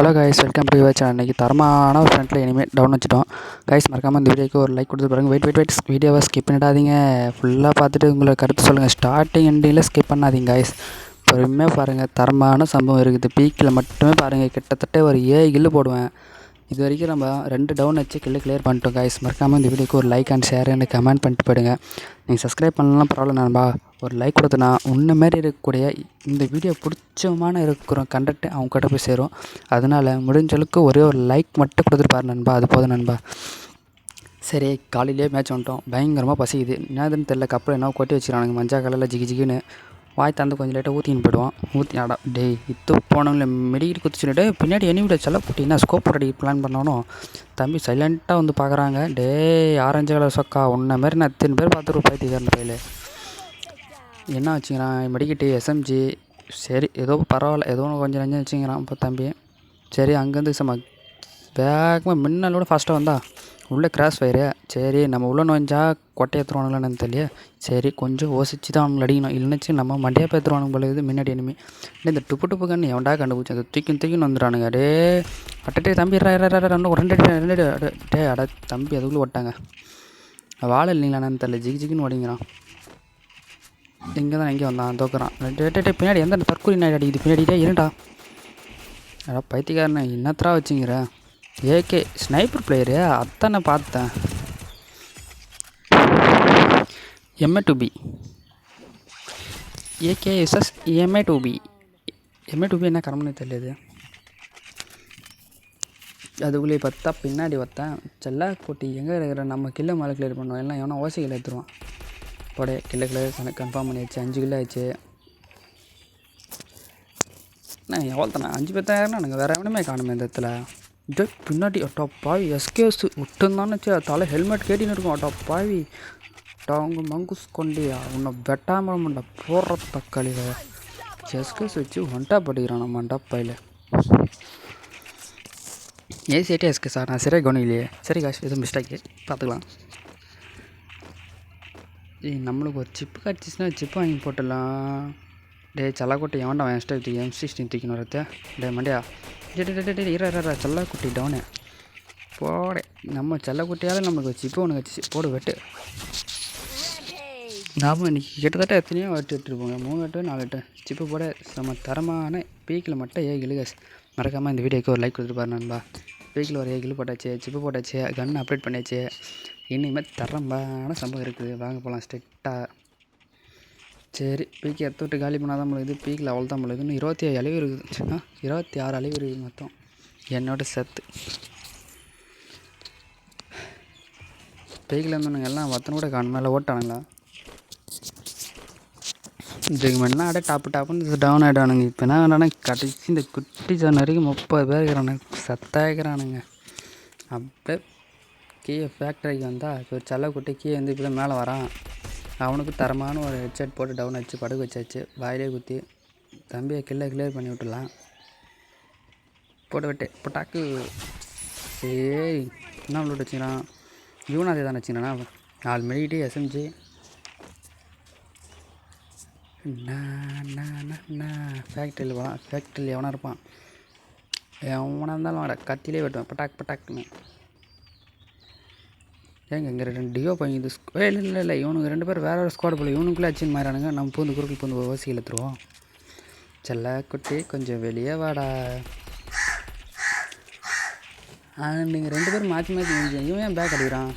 Hello guys welcome to your channel இன்றைக்கி தரமான ஒரு ஃப்ரெண்டில் இனிமேல் டவுன் வச்சுட்டோம். கைஸ் மறக்காமல் இந்த வீடியோக்கு ஒரு லைக் கொடுத்து பாருங்கள் வெயிட் வெயிட் வெயிட் வீடியோவை ஸ்கிப் பண்ணிடாதீங்க. ஃபுல்லாக பார்த்துட்டு உங்களை கருத்து சொல்லுங்கள் ஸ்டார்டிங் எண்டிங்கில் ஸ்கிப் பண்ணாதீங்க கைஸ் பொறுமையாக பாருங்கள் தரமான சம்பவம் இருக்குது. பீக்கில் மட்டுமே பாருங்கள் கிட்டத்தட்ட ஒரு ஏழு கில்லு போடுவேன். இது வரைக்கும் நம்ம ரெண்டு டவுன் வச்சு கில்லு கிளியர் பண்ணிட்டோம் கைஸ் மறக்காமல் இந்த வீடியோக்கு ஒரு like and share and comment பண்ணிட்டு போயிடுங்க. நீங்கள் சப்ஸ்கிரைப் பண்ணலாம் பரவாயில்ல நண்பா. ஒரு லைக் கொடுத்தனா உன்ன மாரி இருக்கக்கூடிய இந்த வீடியோ பிடிச்சமான இருக்கிற கண்டென்ட் அவங்க கிட்ட போய் சேரும். அதனால் முடிஞ்சளவுக்கு ஒரே ஒரு லைக் மட்டும் கொடுத்துட்டு பாரு நண்பா. அது போதும் நண்பா. சரி காலையிலேயே மேட்ச் வந்துட்டோம். பயங்கரமாக பசிக்குது. என்னதுன்னு தெரில கப்பல் என்ன கொட்டி வச்சுக்கிறானுங்க. மஞ்சள் கலரில் ஜிகி ஜிகின்னு வாய் தந்து கொஞ்சம் லேட்டாக ஊற்றின்னு போயிடுவான். ஊற்றி ஆடா டேய் இத்து போனவங்கள மெடிக்கிட்டு குதிச்சுட்டு பின்னாடி எனி வீடியோ செல்ல போட்டிங்கன்னா என்ன ஸ்கோப் ரெடி பிளான் பண்ணாலும் தம்பி சைலண்ட்டாக வந்து பார்க்குறாங்க டேய் ஆரஞ்சு கலர் சொக்கா. உன்ன மாரி நான் எத்தனை பேர் பார்த்துட்டு பைத்தியக்காரன் பையில. என்ன வச்சுக்கிறான்? மெடிக்கிட்டு எஸ்எம்ஜி சரி ஏதோ பரவாயில்ல. ஏதோ ஒன்று கொஞ்சம் நஞ்சம் வச்சுக்கிறான் இப்போ தம்பி. சரி அங்கேருந்து சும்மா வேகமாக மின்னலோட ஃபாஸ்ட்டாக வந்தா. உள்ளே கிராஸ் ஃபயரு சரி நம்ம உள்ள நுழைஞ்சா கொட்டை ஏற்றுவானுங்களான்னு தெரியல. சரி கொஞ்சம் யோசிச்சு தான் அவங்களை அடிக்கணும். இல்லைன்னு நம்ம மண்டையாக பேத்துருவானுங்க போல இது முன்னாடி இனிமே இந்த டுப்பு டுப்பு கண்ணு எவன்டா கண்டுபிடிச்சி அதை தூக்கி தூக்கின்னு வந்துடுறானுங்க அடே அட்டே தம்பி ரெண்டு ரெண்டு ரெண்டு அட, டே அட தம்பி அதுக்குள்ளே ஓட்டாங்க வாழை என்னன்னு தெரியல. ஜிகி ஜிகின்னு ஓடிங்கிறான். இங்கே தான் இங்கே வந்தான் தோக்குறான். ரெண்டு டே, பின்னாடி எந்த தற்கொலை நாய் அடிக்குது? பின்னாடி இருண்டா அடா பைத்தியக்காரனே என்னத்தரா வச்சுங்கிற? ஏகே ஸ்னைப்பர் பிளேயரு அத்தனை பார்த்தேன். MA to P AK SS MA to P MA to P என்ன கரம்னு தெரியல அதுக்குள்ளே பார்த்தா பின்னாடி பார்த்தேன் செல்லா குட்டி எங்கே இருக்கிற நம்ம கில்லை மேலே கிளியர் பண்ணுவோம் எல்லாம் எவனா ஓசைகள் எடுத்துருவான். போடே கிலோ கிலோ எனக்கு கன்ஃபார்ம் பண்ணியாச்சு. அஞ்சு கிலோ ஆச்சு நான் எவ்வளோ தானே அஞ்சு பேர் தான் எனக்கு வேறு எவனுமே காணுமே இந்த இடத்துல. டே பின்னாடி அட்டா பாவி எஸ்கேஸ் விட்டுருந்தான்னு வச்சு தலை ஹெல்மெட் கேட்டின்னு இருக்கும். அட்டா பாவி. அவங்க மங்குஸ் கொண்டியா உன்னை வெட்டாமண்டா போடுற தக்காளி எஸ்கேஸ் வச்சு ஒன்ட்டா படிக்கிறான் நம்ம மண்டப்பாயில் ஏசிஐடி எஸ்கே சார் நான் சரியாக கவனிக்கலையே. சரி காசு எதுவும் மிஸ்டேக்கு பார்த்துக்கலாம். ஏய் நம்மளுக்கு ஒரு சிப்பு கிடச்சிச்சின்னா சிப்பு வாங்கி போட்டுடலாம். டேய் சல்லாக்குட்டி எவன்டா அவன் எஸ்டா தூக்கி எம் சிக்ஸ்டின் தூக்கின்னு வரத்த டே மண்டியா. டே டே டே டே இரா இரா சல்லாக்குட்டி டவுனு. போடே. நம்ம செல்லக்குட்டியால் நம்மளுக்கு ஒரு சிப்பு ஒன்று கிடச்சிச்சு. போடு வெட்டு. நாம இன்றைக்கி கிட்டத்தட்ட எத்தனையோ வெட்டு எடுத்துருப்போங்க. மூணு வெட்டு நாலு வெட்டு. சிப்பு போட நம்ம தரமான பீக்கில் மட்டும் ஏ கிலுகாஸ் மறக்காமல் இந்த வீடியோக்கு ஒரு லைக் கொடுத்துட்டு பாரு நண்பா. பீக்கில் ஒரு ஏ கிலு போட்டாச்சு சிப்பு போட்டாச்சு கன் அப்டேட் பண்ணியாச்சு. இனிமேல் தரம்பான சம்பவம் இருக்குது. வாங்க போகலாம் ஸ்ட்ரிக்டாக சரி பீக்கி எத்த விட்டு காலி பண்ணால் தான் இது பீக்கில் அவ்வளோ தான் இன்னும் இருபத்தி ஏழு அழிவு இருக்குது இருபத்தி ஆறு அழிவு இருக்குது மொத்தம். என்னோட சத்து. பீக்கில் இருந்தவனுங்க எல்லாம் ஒருத்தனை கூட காணும். மேலே ஓட்டானுங்களா? இதுக்கு முன்னா அப்படியே டாப்பு டாப்புன்னு டவுன் ஆகிடானுங்க இப்போ என்ன வேணானா கடைசி இந்த குட்டி ஜான் வரைக்கும் முப்பது பேர் இருக்கிறானுங்க. சத்தாகிறானுங்க அப்படியே கீழே ஃபேக்ட்ரிக்கு வந்தால் இப்போ ஒரு செல்ல குட்டி கீழே வந்து இப்போ மேலே வரான். அவனுக்கு தரமான ஒரு ஹெட்செட் போட்டு டவுன் வச்சு படுக்க வச்சாச்சு. வாயிலே குத்தி தம்பியை கில்ல கிளியர் பண்ணி விட்டுடலாம். போட்டு விட்டு பட்டாக்கு சரி என்ன விட்டு வச்சுக்கிறான்? இவனும் அதே தான் வச்சுக்கிறானா நாலு மணிக்கிட்டே எஸ்எம்ஜி ஃபேக்ட்ரியில் போகலாம் ஃபேக்ட்ரியில் எவனா இருப்பான். எவனாக இருந்தாலும் வாடா கத்திலே வெட்டுவேன். பட்டாக் பட்டாக்குன்னு ஏங்க இங்கே ரெண்டு டியோ பையன் இது ஏ இல்லை இல்லை இல்லை இவனுக்கு ரெண்டு பேர் வேற ஒரு ஸ்குவாட் போல. இவனுக்குள்ளே அச்சின் மாறானுங்க நம்ம பூந்து குறுக்கில் பூந்து ஓசி இழுத்துருவோம் செல்ல குட்டி கொஞ்சம் வெளியே வாடா. நீங்கள் ரெண்டு பேரும் மாற்றி மாற்றி நினைச்சேன் இவன் ஏன் பேக் அடிக்கிறான்?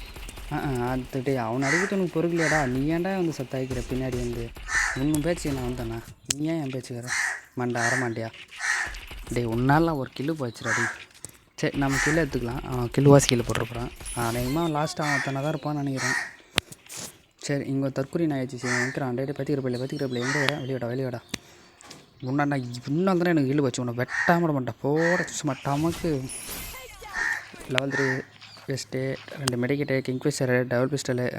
ஆ ஆ அது அவனை அடிக்கிறது உனக்கு பொறுக்கலையாடா. நீ ஏன்டா வந்து சத்தாய்க்கிற பின்னாடி வந்து. உன் பேச்சு நான் வந்தேண்ணா நீ ஏன் என் பேச்சுக்கிற வேற அரை அரமாண்டியா டேய் உன்னாலாம் ஒரு கிலோ போச்சுடாடி சரி நம்ம கிலோ எடுத்துக்கலாம். அவன் கிலோ கீழே போட்டிருப்பான் அநேகமாக லாஸ்ட்டாக அவன் தான் இருப்பான்னு நினைக்கிறேன். சரி இங்கே தற்கொலை நான் ஆயிடுச்சு. சரி நினைக்கிறான் டே பற்றிக்கிற பிள்ளை பற்றிக்கிற பிள்ளை எங்கே வர வெளியோட வெளியோடா முன்னாடி இன்னும் தானே எனக்கு இழு வச்சு உன்னை வெட்டாமட மாட்டேன். போட சும்மா டமக்கு. லெவல் த்ரீ வெஸ்ட்டு ரெண்டு மெடிக்கெட்டு கிங்ஃபிஷரு டபுள் பிஸ்டலு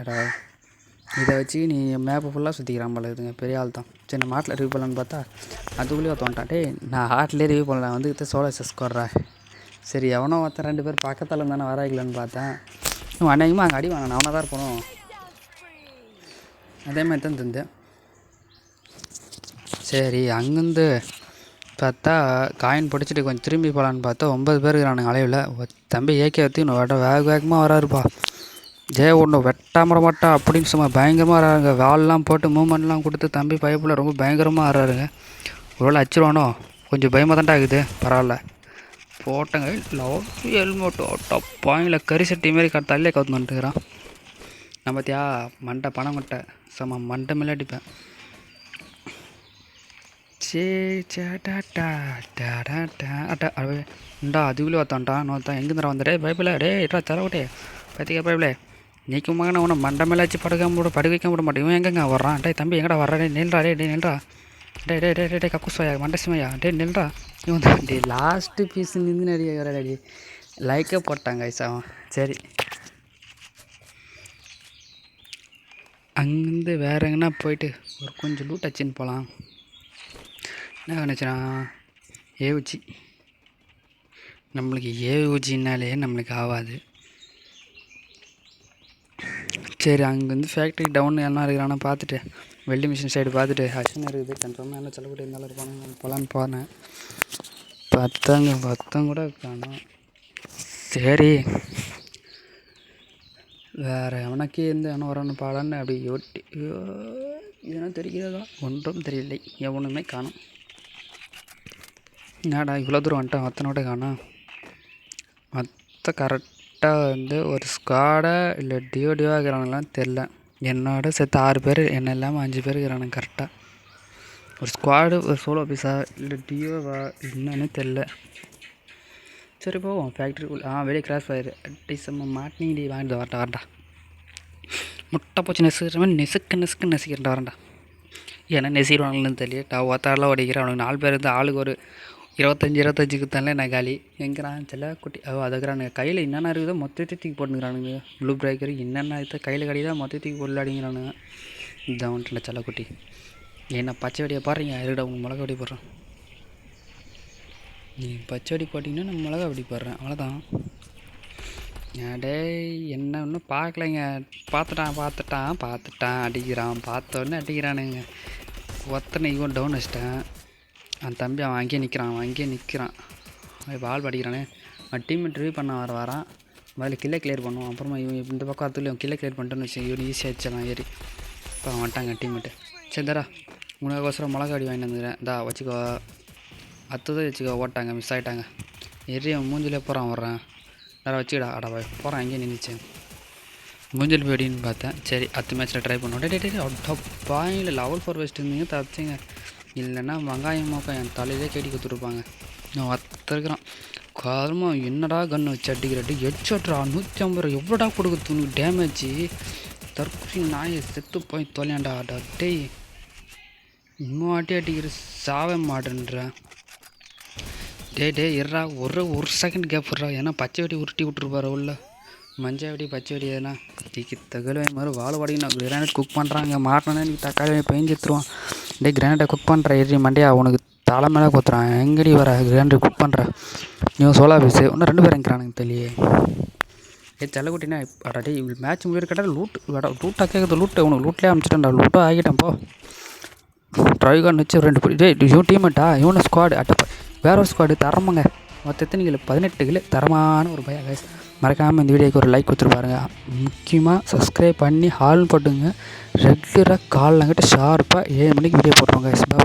இதை வச்சு நீ மேப்பு ஃபுல்லாக சுற்றிக்கிறான் போல இதுங்க பெரிய ஆள் தான். சரி நம்ம ஆட்டில் ரிவ்யூ பண்ணலான்னு பார்த்தா அதுக்குள்ளேயே தோண்டான் டே நான் ஆட்டிலே ரிவ்யூ பண்ணலாம் வந்து சோலோ ஸ்கோர்றா சரி எவனோ ஒருத்தன் ரெண்டு பேர் பக்கத்தில் இருந்தானே வராங்களான்னு பார்த்தேன். அன்னைக்குமா அங்கே அடி வாங்க அவனை தான் இருக்கணும். அதே மாதிரி தான் தந்தேன் சரி அங்கேருந்து பார்த்தா காயின் பிடிச்சிட்டு கொஞ்சம் திரும்பி போகலான்னு பார்த்தா ஒம்பது பேர் இருக்கிறானுங்க அலைவில். தம்பி ஏகே வச்சு இன்னும் வேட வேக வேகமாக வராருப்பா. ஜெய ஒன்று வெட்டாமட மாட்டா அப்படின்னு சும்மா பயங்கரமாக வராருங்க. வால்லாம் போட்டு மூமெண்ட்லாம் கொடுத்து தம்பி பைப்பில் ரொம்ப பயங்கரமாக வராருங்க. ஒருவேளை அச்சிருவானோ? கொஞ்சம் பயமாக தான்டா ஆகுது பரவாயில்ல. போட்டங்க லவ் ஹெல்மெட் டப்பாயில் கறி சட்டி மாரி க தள்ளியே கவுத்து வந்துட்டுக்கிறான் நான் பார்த்தியா மண்டை பணம் கொட்டை செம்ம மண்டை மேலே அடிப்பேன். சே சேட்டா டா டாடா டா இண்டா அதுக்குள்ளே பார்த்தான்டா நோத்தான் எங்கேருந்து வந்துடே பைபிள டே இட்டா தரவிட்டே பார்த்திக்கா பைபிளே நீக்கும் மகனை உன்னை மண்டை மேலே வச்சு படுக்க விட படுக்க விட மாட்டேன். இவன் எங்கெங்க வர்றான்? டே தம்பி எங்கடா வர்றா? டே நில்றா டே டே நில்றா. டே டே டே டே டே கக்குஸ்வாயா டே நில்றா. இவன் தான் டே லாஸ்ட்டு பீஸ் நின்று நிறைய வரடி லைக்கே போட்டாங்க ஐசா அவன். சரி. அங்கேருந்து வேற எங்கன்னா போயிட்டு ஒரு கொஞ்சம் லூட் அச்சுன்னு போகலாம் என்ன நினச்சினா ஏவுச்சி நம்மளுக்கு ஏவுச்சின்னாலே நம்மளுக்கு ஆகாது சரி அங்கே வந்து ஃபேக்ட்ரி டவுன் என்ன இருக்கிறான்னு பார்த்துட்டு வெல்டிங் மிஷின் சைடு பார்த்துட்டு ஹஷன் இருக்குது கன்ஃபார்மாக என்ன செலவுட்டு இருந்தாலும் இருப்பாங்க போகலான்னு போனேன் பத்தங்க பத்தம் கூட காணும் சரி. வேறு எவனுக்கு எந்த எவனும் வரான்னு பாடான்னு அப்படி யோட்டி இதனா தெரிகிறதா? ஒன்றும் தெரியலை எவனுமே காணும். என்னடா இவ்வளோ தூரம் வந்துட்டான் அத்தனோட காணும். மற்ற கரெக்ட் கரெக்டாக வந்து ஒரு ஸ்குவாடா இல்லை டியோ டியோ இருக்கிறாங்களாம் தெரில என்னோட சேர்த்து ஆறு பேர் என்ன இல்லாமல் அஞ்சு பேர் இருக்கிறானுங்க கரெக்டாக ஒரு ஸ்குவாடு ஒரு சோலோ பீஸா இல்லை டியோவா என்னன்னு தெரில சரி போவோம். ஃபேக்ட்ரிக்குள்ள ஆ வெளியே கிராஸ் ஆயிரு டிசம்பர் மாட்டினி டி வாங்கிட்டு வரட்டா வரட்டா. முட்டை பூச்சி நெசுக்கிற மாதிரி நெசுக்கு நெசுக்கு நெசிக்கிறேன் வரேன்டா. ஏன்னா நெசிடுவாங்கன்னு தெரியல. டா ஒத்தாரில் ஓடிக்கிறேன். அவனுக்கு நாலு பேர் இருந்து ஆளுக்கு ஒரு இருபத்தஞ்சி இருபத்தஞ்சுக்கு தானே நான் காலி. எங்கிறான் செல்ல? குட்டி ஓ அதுக்குறானுங்க கையில் என்னென்ன இருக்குதோ மொத்தத்தை தூக்கி போட்டுக்கிறானுங்க ப்ளூ பிரேக்கர் என்னென்ன இது? கையில் கிடையாது மொத்தத்தை தூக்கி அடிங்கிறானுங்க இதான் வந்துட்டு செல்லக்குட்டி என்ன பச்சை வெடியை பாடுறீங்க? இருடா உங்கள் மிளகா வெடி போடுறேன். நீ பச்சை வெடி போட்டிங்கன்னா நான் மிளகா வெடி போடுறேன். அவ்வளோதான் டேய் என்ன ஒன்றும் பார்க்கலைங்க. பார்த்துட்டான் பார்த்துட்டான் பார்த்துட்டான் அடிக்கிறான். பார்த்த உடனே அடிக்கிறானுங்க. ஒத்தனை இவன் டவுன் வச்சிட்டேன் அந்த தம்பி அவன் அங்கேயே நிற்கிறான் அவன் அங்கேயே நிற்கிறான் பால் படிக்கிறானே. அவன் டீம் ரிவ்யூ பண்ண வர வரான் முதல்ல கில்லை கிளியர் பண்ணுவான். அப்புறமா இவன் இந்த பக்கம் அதுல இவன் கில்லை கிளியர் பண்ணிட்டோன்னு வச்சு இவன் ஈஸியாக வச்சிடலாம் ஏறி. இப்போ அவன் வந்துட்டாங்க டீம்மேட்டு சரி தரா உனக்கோசரம் மிளகா அடி வாங்கிட்டு வந்துக்கிறேன் தா வச்சுக்கோ. அத்துதான் வச்சுக்கோ ஓட்டாங்க மிஸ் ஆகிட்டாங்க எரி அவன் மூஞ்சிலே போகிறான் வர்றான் வேறு வச்சுக்கடா. அடா போகிறான் அங்கேயே நின்றுச்சேன் மூஞ்சல் போயிடின்னு பார்த்தேன். சரி அத்து மேட்ச்சில் ட்ரை பண்ணுவோம். டே டே அட்டா பாயில் லெவல் ஃபோர் வச்சுட்டு இருந்தீங்க தப்பிச்சிங்க. இல்லைன்னா வெங்காயம் மோக்கம் என் தலையிலே கேட்டி கொடுத்துருப்பாங்க. நான் வத்திருக்கிறான். காரமா என்னடா கன்று வச்சு அடிக்கிறாட்டி ஹெட்ஷாட்ரா நூற்றி ஐம்பது ரூபா. எவ்வளோடா கொடுக்குது உனக்கு டேமேஜ். தற்கொலை நாயை செத்து போய் தொலையாண்டா அடா டேய். இன்னும் ஆட்டி அடிக்கிற சாவே மாட்டேன்ற. டே டே இருறா ஒரு ஒரு செகண்ட் கேப் விட்றா ஏன்னா பச்சை வெடி உருட்டி விட்ருப்பாரு உள்ள. மஞ்சள் வெடி பச்சை வெடி எதுனா. தீக்கி தகவல் மாதிரி வாழை நான் கிரானைட் குக் பண்ணுறாங்க மாட்டினா எனக்கு தக்காளி பெஞ்சித்துருவான் டே கிராண்டை குக் பண்ணுற எரி மண்டே உனக்கு தலை மேலே குத்துறான். எங்கடி வர? கிராண்டு குக் பண்ணுற நீ சோலா பீஸு இன்னும் ரெண்டு பேரும் இருக்கிறானுங்க தெரியலையே ஏ செல்லக்குட்டினா அடா இவ்வளோ மேட்ச் முடிவு கேட்டால் லூட் வேடா லூட்டாக கேட்குறது லூட்டு உனக்கு லூட்லேயே அனுப்பிச்சிட்டேன்டா. லூட்டாக ஆகிட்டேன் போ. ட்ரைகான் வச்சு ரெண்டு பேர் டேய் இவன் டீமெண்ட்டா இவனு ஸ்குவாடு அட்டப்பா வேற ஒரு ஸ்குவாடு தரமுங்க. மொத்தத்தை நீங்கள் பதினெட்டு கிலோ. தரமான ஒரு பையன் கைஸ் மறக்காமல் இந்த வீடியோக்கு ஒரு லைக் கொடுத்துட்டு பாருங்கள் முக்கியமாக சப்ஸ்கிரைப் பண்ணி ஹால் போட்டுங்க. ரெகுலராக காலங்கிட்ட ஷார்ப்பாக ஏழு மணிக்கு வீடியோ போட்டுருவோம் கைஸ் பாய்